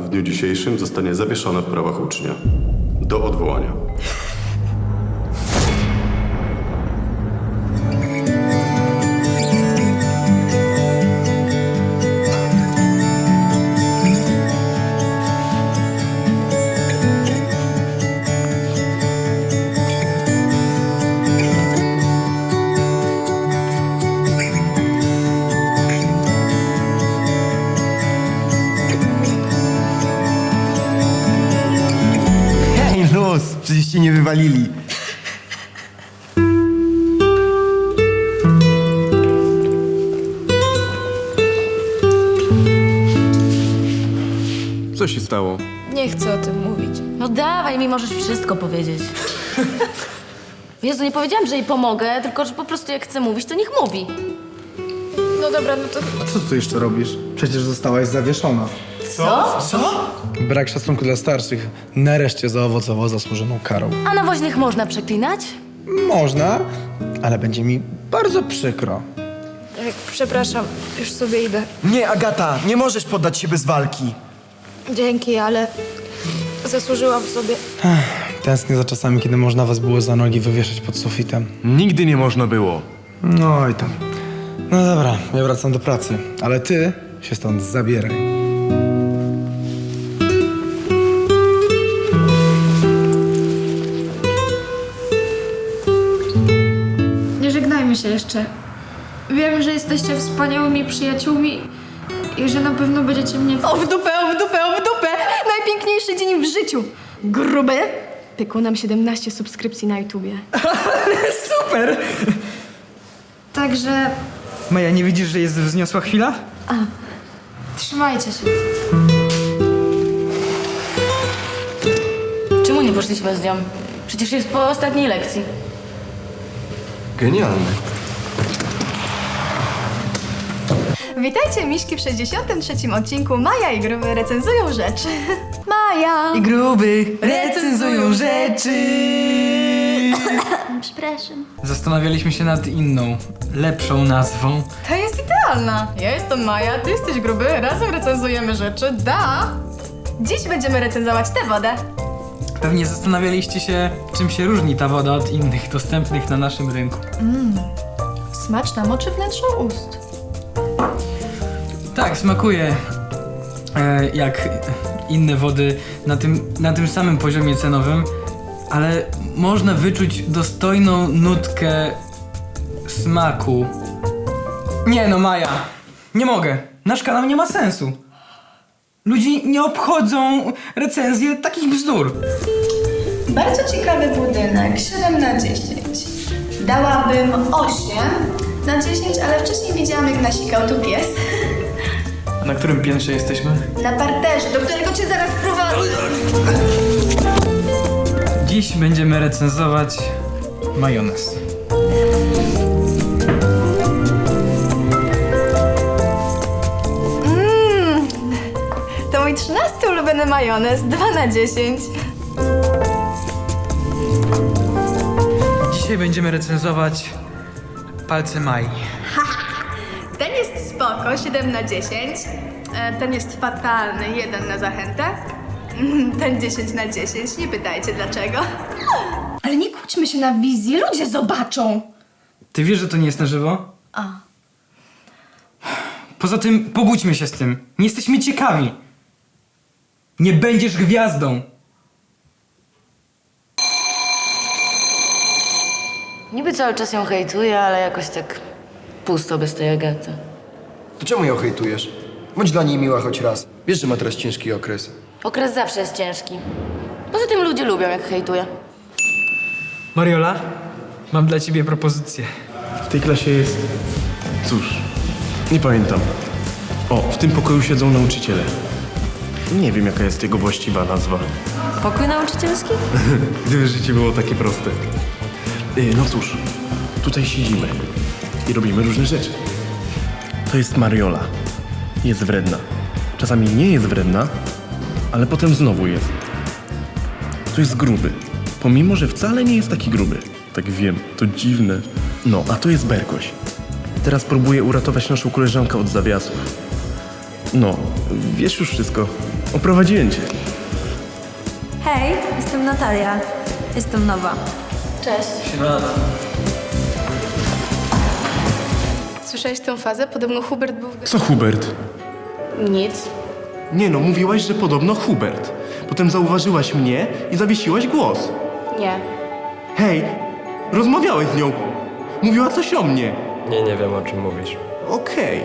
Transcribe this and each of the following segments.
w dniu dzisiejszym zostanie zawieszona w prawach ucznia. Do odwołania. Wywalili. Co się stało? Nie chcę o tym mówić. No dawaj, mi możesz wszystko powiedzieć. Jezu, nie powiedziałam, że jej pomogę, tylko że po prostu jak chce mówić, to niech mówi. No dobra, no to Co ty jeszcze robisz? Przecież zostałaś zawieszona. Co? Brak szacunku dla starszych nareszcie zaowocował zasłużoną karą. A na woźnych można przeklinać? Można, ale będzie mi bardzo przykro. tak, przepraszam, już sobie idę. Nie, Agata, nie możesz poddać się bez walki. Dzięki, ale zasłużyłam sobie. Tęsknię za czasami, kiedy można was było za nogi wywieszać pod sufitem. Nigdy nie można było. No i tam. No dobra, ja wracam do pracy, ale ty się stąd zabieraj. Jeszcze. Wiem, że jesteście wspaniałymi przyjaciółmi i że na pewno będziecie mnie... O w dupę, o w dupę, o w dupę! Najpiękniejszy dzień w życiu! Gruby! Pykło nam 17 subskrypcji na YouTubie. Super! Także Maja, nie widzisz, że jest wzniosła chwila? trzymajcie się. Czemu nie poszliśmy z nią? Przecież jest po ostatniej lekcji. Genialne. Witajcie, Miszki, w 63 odcinku Maja i Gruby recenzują rzeczy. Maja! I gruby recenzują rzeczy! Przepraszam. Zastanawialiśmy się nad inną, lepszą nazwą. To jest idealna. Ja jestem Maja, ty jesteś Gruby, razem recenzujemy rzeczy. Da! Dziś będziemy recenzować tę wodę. Pewnie zastanawialiście się, czym się różni ta woda od innych dostępnych na naszym rynku. Smaczna, moczy wnętrze ust. Tak, smakuje e, jak inne wody na tym, na tym samym poziomie cenowym, ale można wyczuć dostojną nutkę smaku. Nie no, Maja, nie mogę. Nasz kanał nie ma sensu. Ludzi nie obchodzą recenzje takich bzdur. Bardzo ciekawy budynek, 7 na 10. Dałabym 8 na 10, ale wcześniej widziałam jak nasikał tu pies. Na którym piętrze jesteśmy? Na parterze, do którego cię zaraz prowadzę. Dziś będziemy recenzować majonez. To mój 13 ulubiony majonez, 2 na 10. Dzisiaj będziemy recenzować palce Mai. Ten jest spoko, 7 na 10. E, Ten jest fatalny, 1 na zachętę. Ten 10 na 10, nie pytajcie dlaczego. Ale nie kłóćmy się na wizji, ludzie zobaczą. Ty wiesz, że to nie jest na żywo? A. Poza tym pogódźmy się z tym. Nie jesteśmy ciekawi. Nie będziesz gwiazdą. Niby cały czas ją hejtuję, ale jakoś tak pusto bez tej Agaty. To czemu ją hejtujesz? Bądź dla niej miła choć raz. Wiesz, że ma teraz ciężki okres. Okres zawsze jest ciężki. Poza tym ludzie lubią, jak hejtuję. Mariola, mam dla ciebie propozycję. W tej klasie jest... Cóż, nie pamiętam. O, w tym pokoju siedzą nauczyciele. Nie wiem, jaka jest jego właściwa nazwa. Pokój nauczycielski? Gdyby życie było takie proste. Y, no cóż, tutaj siedzimy i robimy różne rzeczy. To jest Mariola. Jest wredna. Czasami nie jest wredna, ale potem znowu jest. To jest gruby. Pomimo, że wcale nie jest taki gruby. Tak wiem, to dziwne. No, a to jest Berkoś. Teraz próbuje uratować naszą koleżankę od zawiasów. No, wiesz już wszystko. Oprowadziłem cię. Hej, jestem Natalia. Jestem nowa. Cześć. Słyszałeś tę fazę? Podobno Hubert był w... Co Hubert? Nic. Nie no, mówiłaś, że podobno Hubert. Potem zauważyłaś mnie i zawiesiłaś głos. Nie. Hej, rozmawiałeś z nią. Mówiła coś o mnie. Nie, nie wiem o czym mówisz. Okej.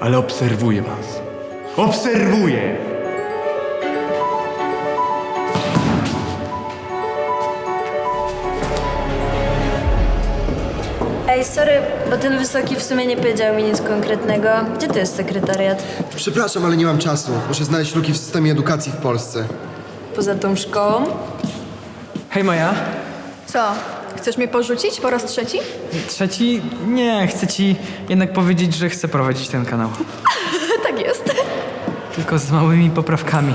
Ale obserwuję was. Obserwuję! Sorry, bo ten wysoki w sumie nie powiedział mi nic konkretnego. Gdzie to jest sekretariat? Przepraszam, ale nie mam czasu. Muszę znaleźć luki w systemie edukacji w Polsce. Poza tą szkołą? Hej Maja. Co? Chcesz mnie porzucić po raz trzeci? Trzeci? Nie, chcę ci jednak powiedzieć, że chcę prowadzić ten kanał. tak jest. Tylko z małymi poprawkami.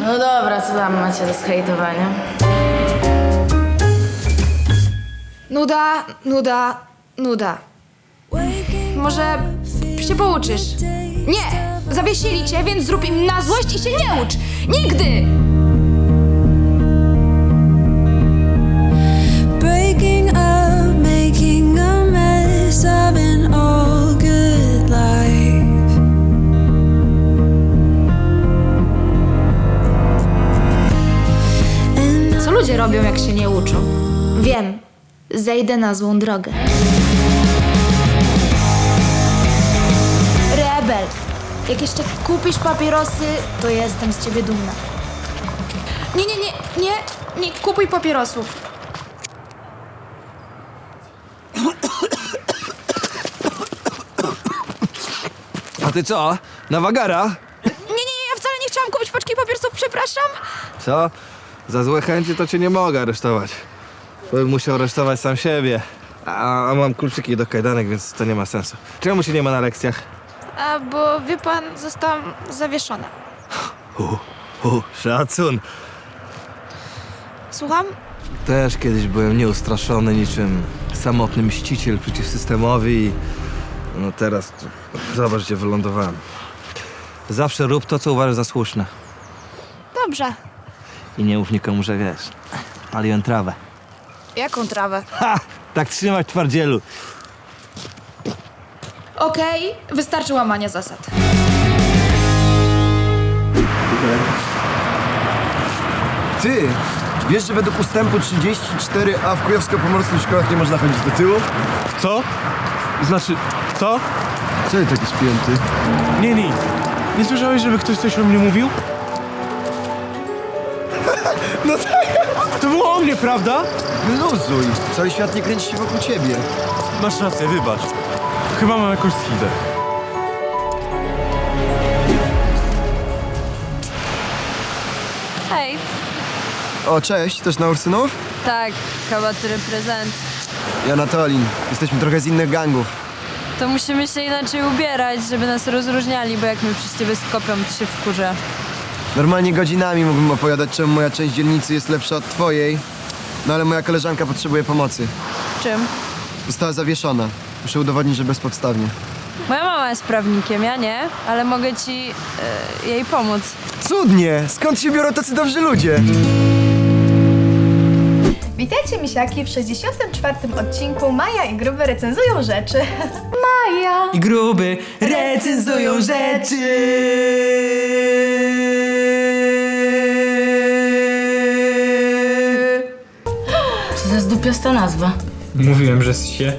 No dobra, co tam macie do skejtowania? Nuda, nuda, nuda. Może się pouczysz? Nie! Zawiesili cię, więc zrób im na złość i się nie ucz! Nigdy! Co ludzie robią, jak się nie uczą? Wiem. Zejdę na złą drogę. Rebel. Jak jeszcze kupisz papierosy, to jestem z ciebie dumna. Nie, nie, nie, nie, nie kupuj papierosów. A ty co? Na wagara? Nie, nie, nie, ja wcale nie chciałam kupić paczki papierosów, przepraszam. Co? Za złe chęci to cię nie mogę aresztować. Bym musiał aresztować sam siebie. A, a mam kluczyki do kajdanek, więc to nie ma sensu. Czemu się nie ma na lekcjach? A, bo wie pan, zostałam zawieszona. U, u, szacun. Słucham? Też kiedyś byłem nieustraszony niczym samotny mściciel przeciwsystemowy i no teraz to, zobacz gdzie wylądowałem. Zawsze rób to, co uważasz za słuszne. Dobrze. I nie mów nikomu, że wiesz. Paliłem trawę. Jaką trawę? Ha! Tak trzymać twardzielu. Okej, wystarczy łamania zasad. Ty! Wiesz, że według ustępu 34a w kujawsko-pomorskich szkołach nie można chodzić do tyłu? Co? Znaczy, co? Co ty taki spięty? Nie, nie. Nie słyszałeś, żeby ktoś coś o mnie mówił? No tak. To było o mnie, prawda? Wyluzuj! Cały świat nie kręci się wokół ciebie. Masz rację, wybacz. Chyba mam jakąś schizę. Hej. O, cześć, też na Ursynów? Tak, kawaty reprezent. Ja Natolin. Jesteśmy trochę z innych gangów. To musimy się inaczej ubierać, żeby nas rozróżniali, bo jak my przez ciebie skopią, to się wkurzę. Normalnie godzinami mógłbym opowiadać, czemu moja część dzielnicy jest lepsza od twojej. No ale moja koleżanka potrzebuje pomocy. W czym? Została zawieszona. Muszę udowodnić, że bezpodstawnie. Moja mama jest prawnikiem, ja nie, ale mogę ci e, jej pomóc. Cudnie! Skąd się biorą tacy dobrzy ludzie? Witajcie misiaki w 64. odcinku Maja i Gruby recenzują rzeczy. Maja! I gruby recenzują rzeczy. Zdupiasta nazwa? Mówiłem, że się.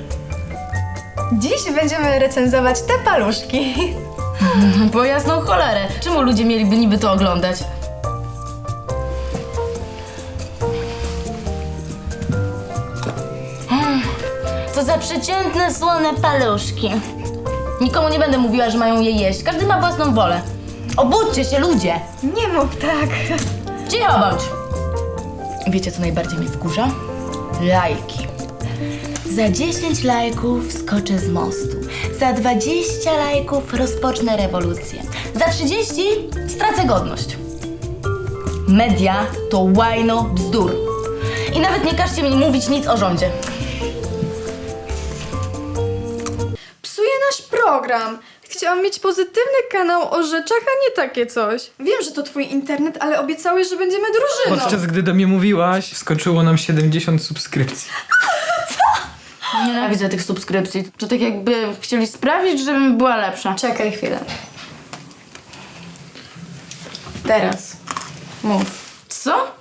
Dziś będziemy recenzować te paluszki. Po jasną cholerę. Czemu ludzie mieliby niby to oglądać? Mm, Co za przeciętne, słone paluszki. Nikomu nie będę mówiła, że mają je jeść. Każdy ma własną wolę. Obudźcie się, ludzie! Nie mów tak. Cicho bądź! Wiecie, co najbardziej mnie wkurza? Lajki. Za 10 lajków skoczę z mostu. Za 20 lajków rozpocznę rewolucję. Za 30 stracę godność. Media to łajno bzdur. I nawet nie każcie mi mówić nic o rządzie. Psuje nasz program. Chciałam mieć pozytywny kanał o rzeczach, a nie takie coś. Wiem, że to twój internet, ale obiecałeś, że będziemy drużyną. Podczas gdy do mnie mówiłaś, skoczyło nam 70 subskrypcji. Nienawidzę tych subskrypcji. To tak jakby chcieli sprawić, żebym była lepsza. Czekaj chwilę. Teraz. Mów. Co?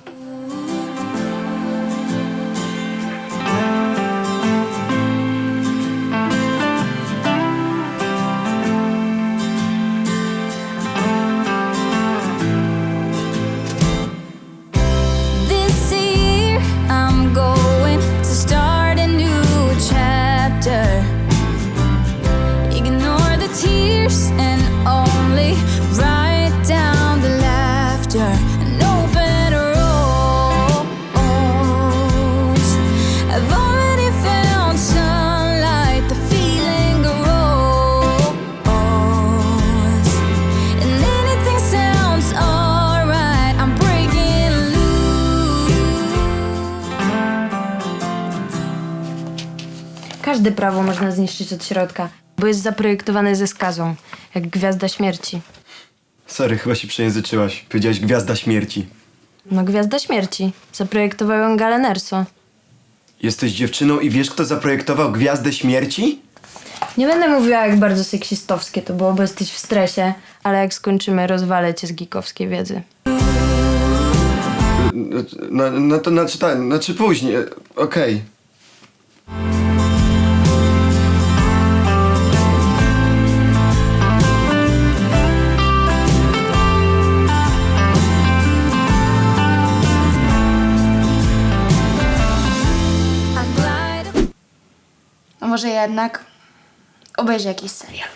Każde prawo można zniszczyć od środka, bo jest zaprojektowane ze skazą, jak gwiazda śmierci. Sorry, chyba się przejęzyczyłaś. Powiedziałaś Gwiazda Śmierci. No gwiazda śmierci. Zaprojektował ją Galen Erso. Jesteś dziewczyną i wiesz, kto zaprojektował Gwiazdę Śmierci? Nie będę mówiła, jak bardzo seksistowskie to było, bo jesteś w stresie, ale jak skończymy, rozwalę cię z geekowskiej wiedzy. No, no to znaczy tak, znaczy później. Okej. Może jednak obejrzę jakiś serial.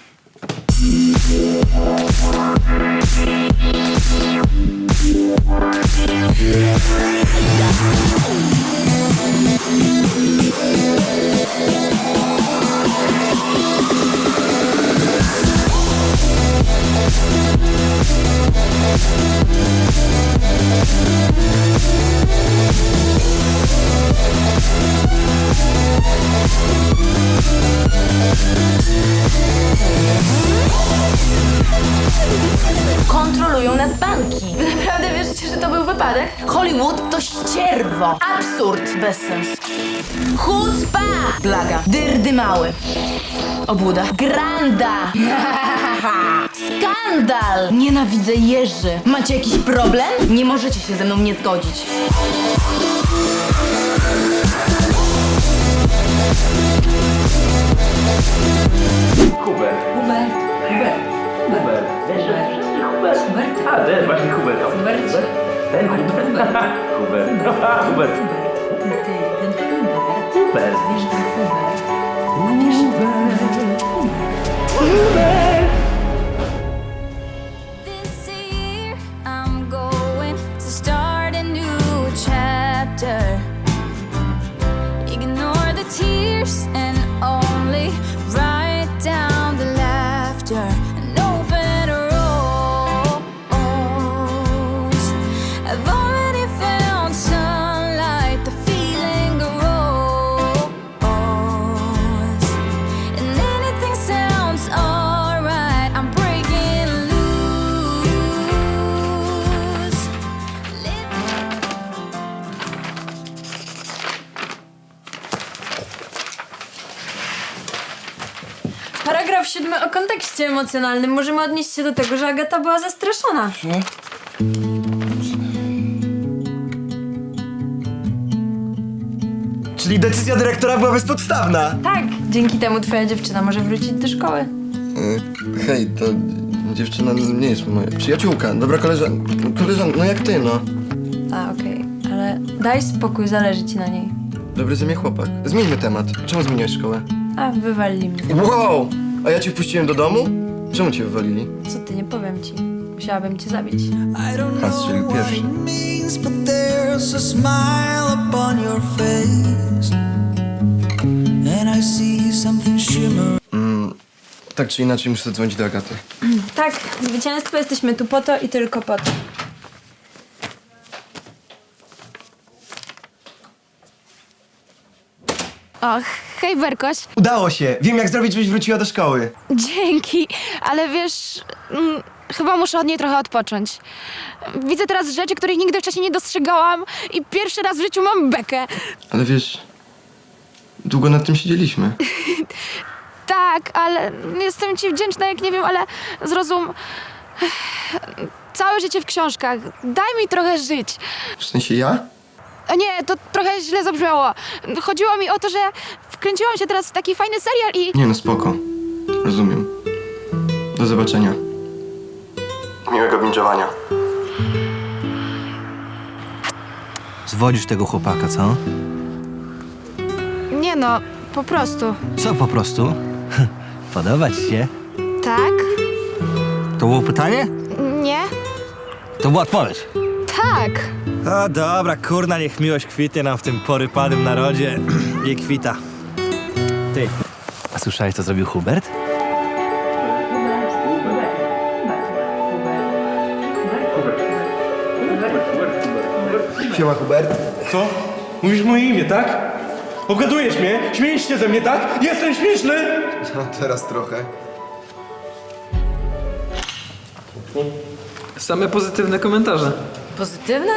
Kontrolują Absurd bez sensu. Chucpa! Blaga. Dyrdy mały. Obłuda. Granda. Skandal! Nienawidzę jeży. Macie jakiś problem? Nie możecie się ze mną nie zgodzić. Uber. Uber. Uber. O kontekście emocjonalnym. Możemy odnieść się do tego, że Agata była zastraszona. Czyli decyzja dyrektora była bezpodstawna. Tak, dzięki temu twoja dziewczyna może wrócić do szkoły. Y, Hej, to dziewczyna nie jest moja przyjaciółka, dobra koleżanka. Koleżanka, no jak ty, no. A, okej, ale daj spokój, zależy ci na niej. Dobry ze mnie chłopak. Zmieńmy temat. Czemu zmieniłeś szkołę? A, wywalili mnie. Wow! A ja cię wpuściłem do domu? Czemu cię wywalili? Co ty, nie powiem ci. Musiałabym cię zabić. Has strzelił pierwszy. means, but there's a smile upon your face. And I see something shimmer. Mm, tak czy inaczej muszę zadzwonić do Agaty. Tak, zwycięstwo jesteśmy tu po to i tylko po to. Och, Hej, Berkoś. Udało się. Wiem jak zrobić, żebyś wróciła do szkoły. Dzięki, ale wiesz, mm, chyba muszę od niej trochę odpocząć. Widzę teraz rzeczy, których nigdy wcześniej nie dostrzegałam i pierwszy raz w życiu mam bekę. Ale wiesz, długo nad tym siedzieliśmy. Tak, ale jestem ci wdzięczna, jak nie wiem, ale zrozum... Całe życie w książkach. Daj mi trochę żyć. W sensie ja? O nie, to trochę źle zabrzmiało. Chodziło mi o to, że wkręciłam się teraz w taki fajny serial i... Nie no, spoko. Rozumiem. Do zobaczenia. Miłego binge'owania. Zwodzisz tego chłopaka, co? Nie no, po prostu. Co po prostu? Podoba ci się? Tak? To było pytanie? Nie? To była odpowiedź. Tak. A dobra, kurna, niech miłość kwitnie nam w tym porypanym narodzie. Nie kwita. Ty, a słyszałeś, co zrobił Hubert? Siema Hubert. Co? Mówisz moje imię, tak? Obgadujesz mnie? Śmiejesz się ze mnie, tak? Jestem śmieszny! No teraz trochę. Same pozytywne komentarze. Pozytywne?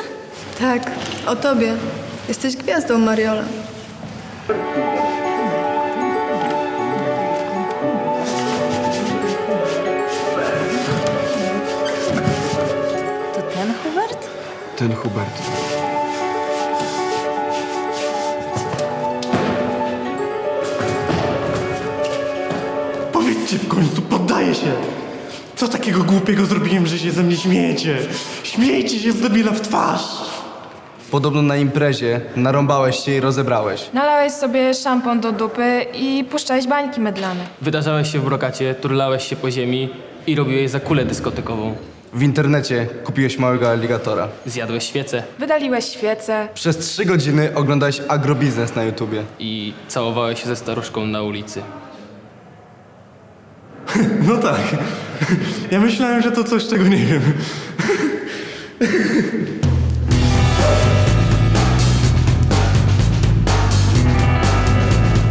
Tak, o tobie. Jesteś gwiazdą, Mariola. Ten Hubert. Powiedzcie w końcu, poddaję się! Co takiego głupiego zrobiłem, że się ze mnie śmiejecie? Śmiejcie się z debila w twarz! Podobno na imprezie narąbałeś się i rozebrałeś. Nalałeś sobie szampon do dupy i puszczałeś bańki mydlane. Wydarzałeś się w brokacie, turlałeś się po ziemi i robiłeś za kulę dyskotekową. W internecie kupiłeś małego aligatora. Zjadłeś świecę Wydaliłeś świece. Przez trzy godziny oglądałeś agrobiznes na YouTubie. i całowałeś się ze staruszką na ulicy. No tak. Ja myślałem, że to coś, czego nie wiem.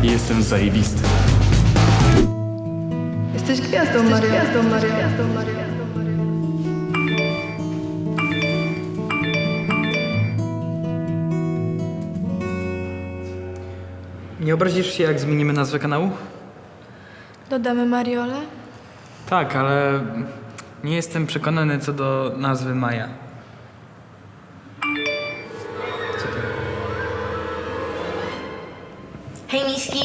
Jestem zajebisty. Jesteś gwiazdą, Mariola. Gwiazdą. Gwiazdą. Nie obrazisz się, jak zmienimy nazwę kanału? Dodamy Mariolę? Tak, ale nie jestem przekonany co do nazwy Maja. Hej miśki,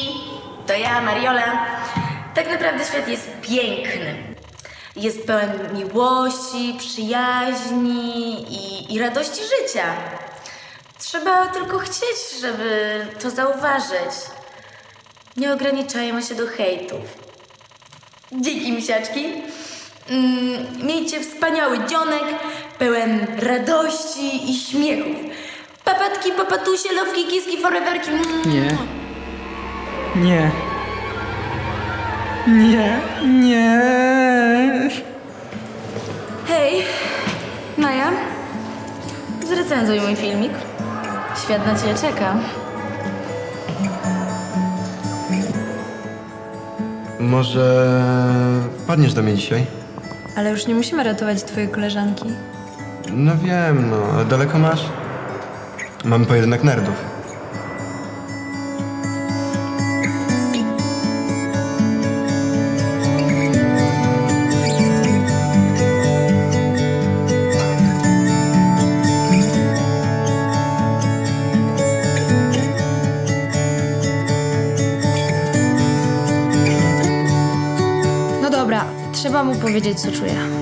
to ja, Mariola. Tak naprawdę świat jest piękny. Jest pełen miłości, przyjaźni i, i radości życia. Trzeba tylko chcieć, żeby to zauważyć. Nie ograniczajmy się do hejtów. Dzięki, misiaczki. Mm, miejcie wspaniały dzionek, pełen radości i śmiechów. Papatki, papatusie, lowki, kiski, foreverki. Mm. Nie. Nie. Nie. Nie. Hej, Maja. Zrecenzuj mój filmik. Świat na ciebie czeka. Może padniesz do mnie dzisiaj? Ale już nie musimy ratować twojej koleżanki. No wiem, no, ale daleko masz? Mamy pojedynek nerdów. Trzeba mu powiedzieć, co czuję.